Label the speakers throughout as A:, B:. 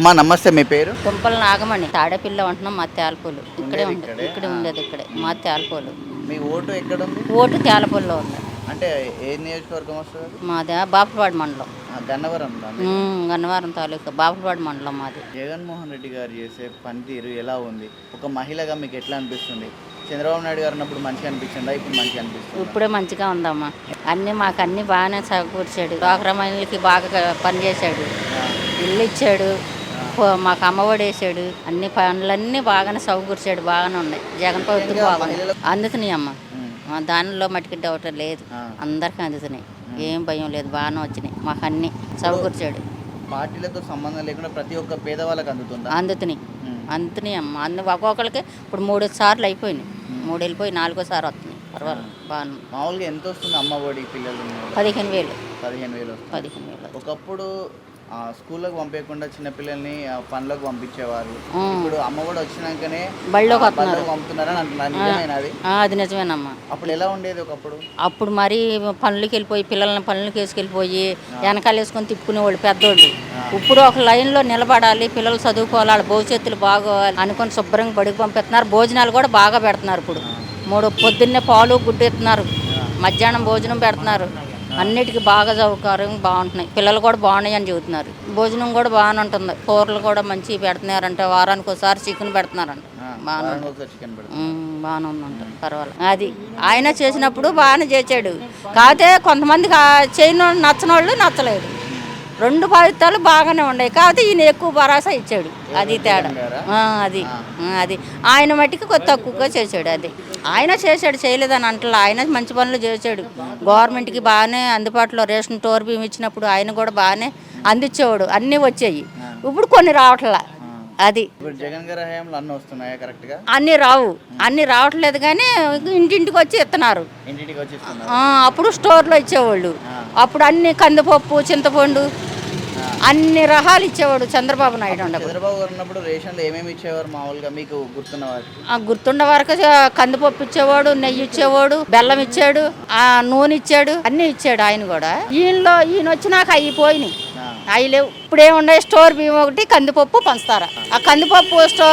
A: అమ్మా నమస్తే మీ పేరు?
B: తుంపల నాగమణి. తాడేపిల్ల ఉంటున్నాం మా తేలపూలు. ఇక్కడే
A: ఉండేది ఇక్కడే?
B: ఉండేది ఇక్కడే మా తేలపూలు.
A: మీ ఓటు ఎక్కడ ఉంది
B: ఓటు తేలపూల్లో ఉంది.
A: అంటే ఏ నియోజకవర్గం వస్తుంది?
B: మాది బాపులపాడు మండలం.
A: గన్నవరం
B: గన్నవరం తాలూకా బాపులపాడు మండలం మాది.
A: జగన్మోహన్ రెడ్డి గారు చేసే పనితీరు ఎలా ఉంది? ఒక మహిళగా మీకు ఎట్లా అనిపిస్తుంది? చంద్రబాబు నాయుడు గారు ఉన్నప్పుడు మంచిగా అనిపించిందా ఇప్పుడు మంచిగా అనిపిస్తుంది?
B: ఇప్పుడే మంచిగా ఉందమ్మా. అన్నీ మాకు అన్నీ బాగానే సమకూర్చాడు డ్వాక్రా మహిళలకి బాగా పని చేశాడు ఇల్లు ఇచ్చాడు. మాకు అమ్మఒడి వేసాడు అన్ని పనులన్నీ బాగానే సమకూర్చాడు బాగానే ఉన్నాయి. జగన్ ప్రభుత్వం బాగుంది. అందుతున్నాయి అమ్మ. దానిలో మటుకు డౌట్ లేదు. అందరికీ అందుతున్నాయి. ఏం భయం లేదు బాగానే వచ్చినాయి. మాకు అన్ని సమకూర్చాడు
A: పార్టీలతో సంబంధం లేకుండా ప్రతి ఒక్క పేదవాళ్ళకి అందుతుందా?
B: అందుతున్నాయి. అందుతున్నాయి అమ్మ. అన్ని ఒక్కొక్కరికి ఇప్పుడు మూడు సార్లు అయిపోయినాయి. మూడు వెళ్ళిపోయి నాలుగోసారి వస్తున్నాయి. పర్వాలేదు బాగా
A: మామూలుగా ఎంత వస్తుంది అమ్మ ఒడి పిల్లలు?
B: పదిహేను వేలు.
A: పదిహేను వేలు
B: పదిహేను వేలు
A: ఒకప్పుడు ఆ, స్కూళ్ళకు పంపించకుండా చిన్నపిల్లల్ని పనులకు పంపించేవారు. ఇప్పుడు అమ్మ కూడా వచ్చినాకనే
B: బళ్ళోకి
A: పంపుతున్నారని అంటున్నారు అది?
B: నిజమేనమ్మా.
A: అప్పుడు ఎలా ఉండేది ఒకప్పుడు?
B: అప్పుడు మరి పనులకి వెళ్ళిపోయి పిల్లల్ని పనులకి వేసుకెళ్ళిపోయి వెనకాల వేసుకొని తిప్పుకునేవాళ్ళు పెద్దోళ్ళు. ఇప్పుడు ఒక లైన్లో నిలబడాలి పిల్లలు చదువుకోవాలి వాళ్ళ భవిష్యత్తులు బాగోవాలి అనుకొని శుభ్రంగా బడికి పంపిస్తున్నారు. భోజనాలు కూడా బాగా పెడుతున్నారు ఇప్పుడు. మూడు పొద్దున్నే పాలు గుడ్డు ఇస్తున్నారు. మధ్యాహ్నం భోజనం పెడుతున్నారు. అన్నిటికీ బాగా సౌకర్యం బాగుంటున్నాయి. పిల్లలు కూడా బాగున్నాయి అని చెబుతున్నారు. భోజనం కూడా బాగానే ఉంటుంది. కూరలు కూడా మంచిగా పెడుతున్నారంట. వారానికి ఒకసారి చికెన్ పెడుతున్నారంట. బాగానే ఉందంట. పర్వాలేదు అది ఆయన చేసినప్పుడు బాగానే చేశాడు. కాకపోతే కొంతమందికి చేయని నచ్చని వాళ్ళు నచ్చలేదు. రెండు ఫలితాలు బాగానే ఉన్నాయి. కాకపోతే ఈయన ఎక్కువ భరోసా ఇచ్చాడు. అది తేడా. అది. అది. ఆయన మట్టికి తక్కువగా చేశాడు. అది. ఆయన చేశాడు చేయలేదని అంటలే. ఆయన మంచి పనులు చేశాడు. గవర్నమెంట్కి బాగానే అందుబాటులో రేషన్ టోర్ బియ్యం ఇచ్చినప్పుడు ఆయన కూడా బాగానే అందించేవాడు. అన్నీ వచ్చాయి. ఇప్పుడు కొన్ని రావట్లా. అది.
A: అన్నీ
B: రావు. అన్నీ రావట్లేదు కానీ ఇంటింటికి వచ్చి ఇస్తున్నారు. అప్పుడు స్టోర్లో ఇచ్చేవాళ్ళు. అప్పుడు అన్ని కందిపప్పు చింతపండు అన్ని రకాలు ఇచ్చేవాడు చంద్రబాబు నాయుడు ఉండప్పుడు
A: చంద్రబాబు గారు ఉన్నప్పుడు రేషన్లో ఏమేమి ఇచ్చేవారు మామూలుగా మీకు గుర్తున్న వారికి?
B: గుర్తుండే వరకు కందిపప్పు ఇచ్చేవాడు నెయ్యి ఇచ్చేవాడు బెల్లం ఇచ్చాడు ఆ నూనె ఇచ్చాడు అన్ని ఇచ్చాడు ఆయన కూడా. ఈయనలో ఈయన వచ్చినాక అవి పోయినాయి.
A: ఆ,
B: అవి లేవు. ఇప్పుడు ఏముండే స్టోర్ బియ్యం ఒకటి కందిపప్పు పంచదార. ఆ కందిపప్పు స్టో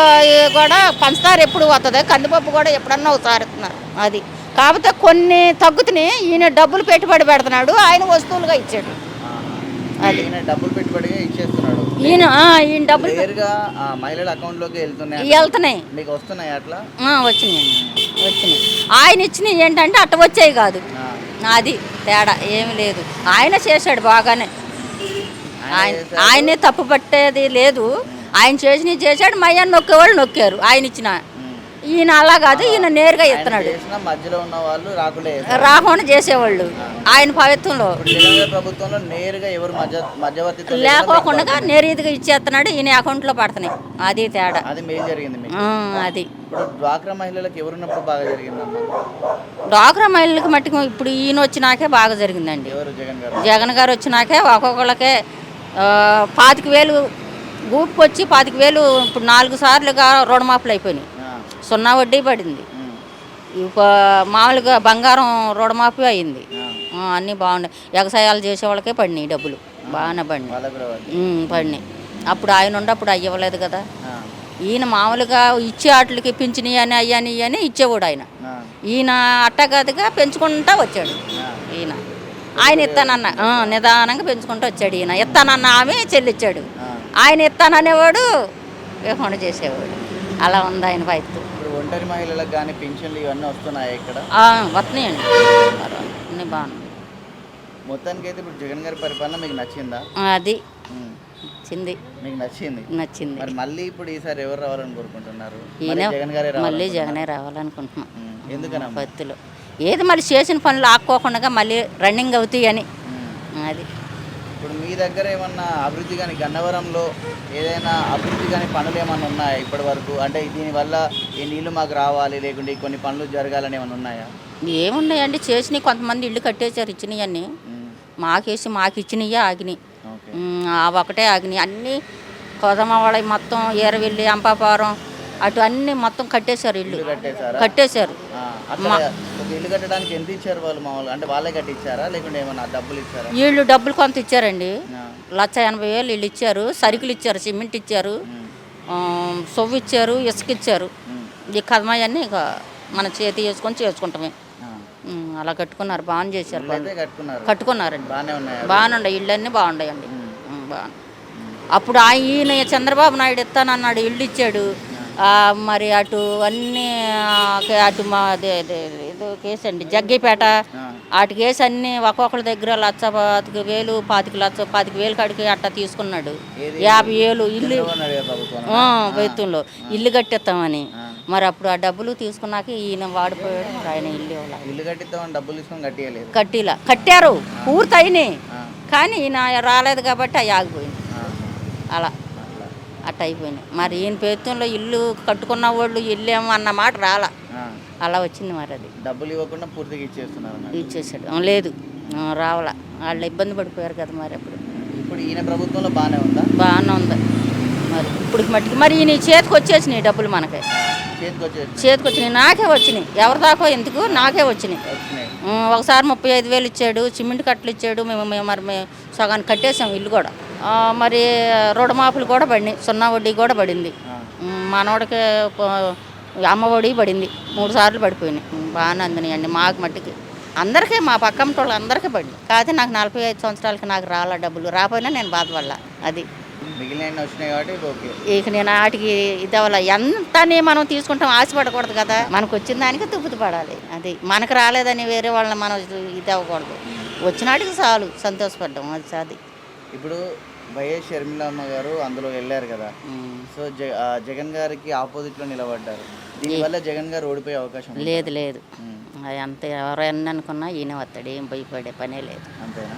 B: కూడా పంచదార ఎప్పుడు వస్తుంది కందిపప్పు కూడా ఎప్పుడన్నా ఒకసారి ఇస్తున్నారు అది. కాకపోతే కొన్ని తగ్గుతున్నాయి. ఈయన డబ్బులు పెట్టుబడి పెడుతున్నాడు ఆయన వస్తువులుగా ఇచ్చాడు.
A: అది. డబ్బులు పెట్టుబడిగా ఇచ్చేస్తున్నాడు.
B: ఈయన ఈయన డబ్బులు
A: నేరుగా మహిళల అకౌంట్లోకి వెళ్తున్నాయి
B: వెళ్తున్నాయి.
A: మీకు వస్తున్నాయి అట్లా?
B: వచ్చినాయి వచ్చినాయి. ఆయన ఇచ్చినవి ఏంటంటే అట్ట వచ్చాయి కాదు. అది తేడా ఏమి లేదు. ఆయన చేశాడు బాగానే. ఆయన ఆయనే తప్పు పట్టేది లేదు. ఆయన చేసినవి చేశాడు మయ్యని నొక్కేవాళ్ళు నొక్కారు. ఆయన ఇచ్చిన. ఈయన అలా కాదు ఈయన నేరుగా ఇస్తున్నాడు
A: చేసిన మధ్యలో ఉన్న వాళ్ళు రాకుండా
B: చేసేవాళ్ళు. ఆయన పవిత్రంలో.
A: ప్రభుత్వంలో నేరుగా ఎవరు
B: లేకోకుండా ఇచ్చేస్తున్నాడు ఈయన అకౌంట్లో పడుతున్నాయి. అది తేడా.
A: అది జరిగింది డ్వాక్రా మహిళలకు ఎవరున్నప్పుడు బాగా జరిగిందమ్మా
B: డ్వాక్రా మహిళలకి మట్టుకు ఇప్పుడు ఈయన వచ్చినాకే బాగా జరిగిందండి.
A: జగన్ గారు.
B: వచ్చినాకే ఒక్కొక్కళ్ళకే పాతిక వేలు గూపుకి వచ్చి పాతిక వేలు ఇప్పుడు నాలుగు సార్లుగా రుణమాఫీలు అయిపోయినాయి. సున్నా వడ్డీ పడింది. మామూలుగా బంగారం రుణమాఫీ అయింది. అన్నీ బాగున్నాయి. వ్యవసాయాలు చేసే వాళ్ళకే పడినాయి డబ్బులు. బాగానే పడినాయి. పడినాయి. అప్పుడు ఆయన ఉండి అప్పుడు అయ్యవలేదు కదా ఈయన మామూలుగా ఇచ్చే వాటికి పింఛని అని అయ్యని అని ఇచ్చేవాడు ఆయన. ఈయన అట్టగదిగా పెంచుకుంటా వచ్చాడు. ఈయన. ఆయన ఇస్తానన్న నిదానంగా పెంచుకుంటూ వచ్చాడు ఈయన. ఇస్తానన్న ఆమె చెల్లిచ్చాడు. ఆయన ఇస్తాననేవాడు లేకుండా చేసేవాడు. అలా ఉంది ఆయన
A: ఇప్పుడు ఒంటరి మహిళలకు కానీ పింఛన్లు ఇవన్నీ వస్తున్నాయి ఇక్కడ?
B: వస్తున్నాయండి అన్నీ బాగున్నాయి.
A: మొత్తానికి అయితే ఇప్పుడు జగన్ గారి పరిపాలన మీకు నచ్చిందా?
B: అది. నచ్చింది.
A: మీకు నచ్చింది?
B: నచ్చింది.
A: మరి మళ్ళీ ఇప్పుడు ఈసారి ఎవరు రావాలని కోరుకుంటున్నారు? జగన్ గారే
B: మళ్ళీ జగనే రావాలనుకుంటున్నాం.
A: ఎందుకనమ్మా?
B: భక్తులు ఏది మళ్ళీ చేసిన పనులు ఆక్కోకుండా మళ్ళీ రన్నింగ్ అవుతాయి అని. అది.
A: ఇప్పుడు మీ దగ్గర ఏమన్నా అభివృద్ధి కానీ గన్నవరంలో ఏదైనా అభివృద్ధి కానీ పనులు ఏమన్నా ఉన్నాయా ఇప్పటి వరకు? అంటే దీనివల్ల ఈ నీళ్ళు మాకు రావాలి లేకుంటే కొన్ని పనులు జరగాలని ఏమైనా ఉన్నాయా?
B: ఏమున్నాయండి చేసినవి కొంతమంది ఇల్లు కట్టేశారు ఇచ్చినవన్నీ
A: ఉమ్,
B: మాకేసి మాకు ఇచ్చినవి ఆగినాయి.
A: ఓకే.
B: ఉమ్, ఆ ఒకటే ఆగినాయి. అన్నీ కోదమవాళ్ళ మొత్తం ఏరవెల్లి అంపాపురం అటు అన్నీ మొత్తం కట్టేశారు ఇల్లు.
A: ఇల్లు కట్టేశారా? ఇల్లు కట్టడానికి ఎంత ఇచ్చారు వాళ్ళు మామూలుగా? అంటే వాళ్ళే కట్టించారా? లేకుంటే ఏమన్నా డబ్బులు ఇచ్చారా?
B: వీళ్ళు డబ్బులు కొంత ఇచ్చారండి. లక్ష ఎనభై వేలు వీళ్ళు ఇచ్చారు. సరుకులు ఇచ్చారు సిమెంట్ ఇచ్చారు. సొవ్వు ఇచ్చారు ఇసుక ఇచ్చారు. ఈ కదమాయన్నీ ఇక మన చేతి వేసుకొని చేసుకుంటామే. అలా కట్టుకున్నారు బాగా చేశారు కట్టుకున్నారండి.
A: బాగానే ఉన్నాయి?
B: ఇళ్ళన్నీ బాగుండాయండి బాగా అప్పుడు ఆ ఈయన చంద్రబాబు నాయుడు ఇస్తానన్నాడు ఇల్లు ఇచ్చాడు. మరి అటు అన్నీ అటు మా ఏదో కేసు అండి. జగ్గిపేట వాటి కేసు అన్ని ఒక్కొక్కరి దగ్గర లక్ష పాతిక వేలు పాతిక లక్ష పాతిక వేలు కాడికి అట్టా తీసుకున్నాడు? యాభై వేలు ఇల్లు. ప్రభుత్వంలో. ఇల్లు కట్టిస్తామని. మరి అప్పుడు ఆ డబ్బులు తీసుకున్నాక ఈయన వాడిపోయాడు. మరి ఆయన ఇల్లు
A: ఇల్లు కట్టిద్దామని డబ్బులు తీసుకొని కట్టియలేదు.
B: కట్టిలా. కట్టారు. పూర్తయినాయి. కానీ ఈయన రాలేదు కాబట్టి అవి ఆగిపోయింది అలా. అట్ట అయిపోయినాయి. మరి ఈయన ప్రభుత్వంలో ఇల్లు కట్టుకున్న వాళ్ళు ఇల్లేమో అన్న మాట రాలా. అలా వచ్చింది మరి అది.
A: డబ్బులు ఇవ్వకుండా పూర్తిగా ఇచ్చేస్తున్నారు.
B: ఇచ్చేసాడు. లేదు. రావాల. వాళ్ళు ఇబ్బంది పడిపోయారు కదా మరి అప్పుడు.
A: ఇప్పుడు ఈయన ప్రభుత్వంలో బాగానే ఉందా?
B: బాగానే ఉంది. మరి ఇప్పుడు మట్టికి మరి ఈయన చేతికి వచ్చేసినాయి డబ్బులు మనకి.
A: చేతికి
B: వచ్చినాయి. నాకే వచ్చినాయి. ఎవరి దాకో ఎందుకు? నాకే వచ్చినాయి. ఒకసారి ముప్పై ఐదు వేలు ఇచ్చాడు. సిమెంట్ కట్టలు ఇచ్చాడు. మేము మేము మరి మేము సగాన్ని కట్టేసాం ఇల్లు కూడా. మరి రుణమాపులు కూడా పడినాయి. సున్నా వడ్డీ కూడా పడింది. మనోడికి అమ్మ ఒడి పడింది. మూడు సార్లు పడిపోయినాయి. బాగానే అందినాయండి మాకు మట్టికి. అందరికీ మా పక్కన వాళ్ళు అందరికీ పడింది. కాకపోతే నాకు నలభై ఐదు సంవత్సరాలకి నాకు రాలా డబ్బులు. రాపోయినా నేను బాధపడలా. అది. ఇక నేను వాటికి ఇది అవ్వాల ఎంతని మనం తీసుకుంటాం ఆశపడకూడదు కదా. మనకు వచ్చిన దానికి తృప్తి పడాలి. అది. మనకు రాలేదని వేరే వాళ్ళని మనం ఇది అవ్వకూడదు వచ్చినాటికి చాలు. సంతోషపడ్డాం. అది అది
A: ఇప్పుడు వైఎస్ షర్మిలమ్మ గారు అందులో వెళ్ళారు కదా. సో జగన్ గారికి ఆపోజిట్లో నిలబడ్డారు. దీనివల్ల జగన్ గారు ఓడిపోయే అవకాశం
B: లేదు లేదు. అంత ఎవరైనా అనుకున్నా ఈయన వస్తాడు ఏం భయపడే పనే లేదు.
A: అంతేనా?